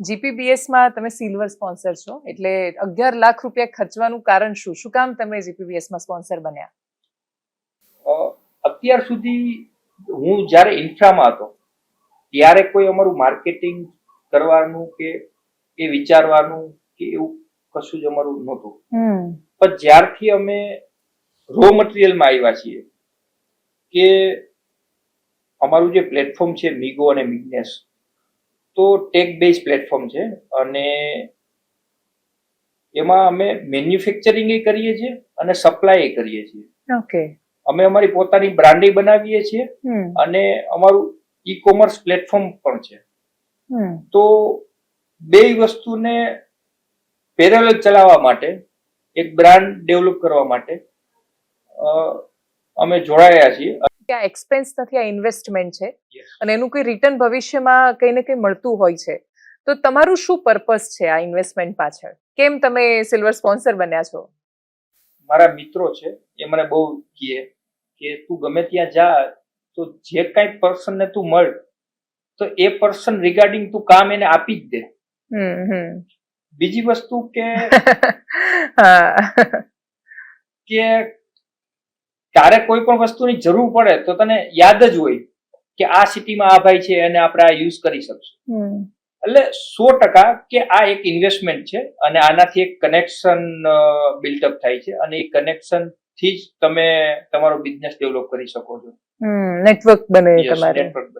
જીપીબીએસમાં તમે silver sponsor છો. એટલે અગિયાર લાખ રૂપિયા ખર્ચવાનું કારણ શું? શું કામ તમે જીપીબીએસમાં સ્પોન્સર બન્યા? અ, અત્યાર સુધી હું જ્યારે ઇન્ફ્રામાં હતો ત્યારે કોઈ અમારું માર્કેટિંગ કરવાનું કે એ વિચારવાનું કે એવું કશું જ અમારું નહોતું. પણ જ્યારથી અમે રો મટીરિયલમાં આવ્યા છીએ કે અમારું જે પ્લેટફોર્મ છે મિગો અને મિગનેસ તો ટેક બેઝ પ્લેટફોર્મ છે અને એમાં અમે મેન્યુફેક્ચરિંગ કરીએ છીએ અને સપ્લાય કરીએ છીએ. ઓકે અમે અમારી પોતાની બ્રાન્ડિંગ બનાવીએ છીએ અને અમારું ઈ કોમર્સ પ્લેટફોર્મ પણ છે. તો બે વસ્તુને પેરેલલ ચલાવવા માટે એક બ્રાન્ડ ડેવલપ કરવા માટે અમે જોડાયા છીએ. કે આ એક્સપેન્સ નથી આ ઇન્વેસ્ટમેન્ટ છે. અને એનું કોઈ રિટર્ન ભવિષ્યમાં કંઈ ને કંઈ મળતું હોય છે. તો તમારું શું પર્પસ છે આ ઇન્વેસ્ટમેન્ટ પાછળ? કેમ તમે સિલ્વર સ્પોન્સર બન્યા છો? મારા મિત્રો છે એ મને બહુ કહે કે તું ગમે ત્યાં જા તો જે કાંઈ પર્સનને તું મળ તો એ પર્સન રિગાર્ડિંગ તું કામ એને આપી જ દે. બીજી વસ્તુ કે કે તારે કોઈ પણ વસ્તુની જરૂર પડે તો તને યાદ જ હોય કે આ સિટીમાં આ ભાઈ છે અને આપણે આ યુઝ કરી શકશું. એટલે સો ટકા કે આ એક ઇન્વેસ્ટમેન્ટ છે અને આનાથી એક કનેક્શન બિલ્ડઅપ થાય છે અને એ કનેક્શનથી જ તમે તમારો બિઝનેસ ડેવલપ કરી શકો છો. નેટવર્ક બને તમારે. નેટવર્ક બને.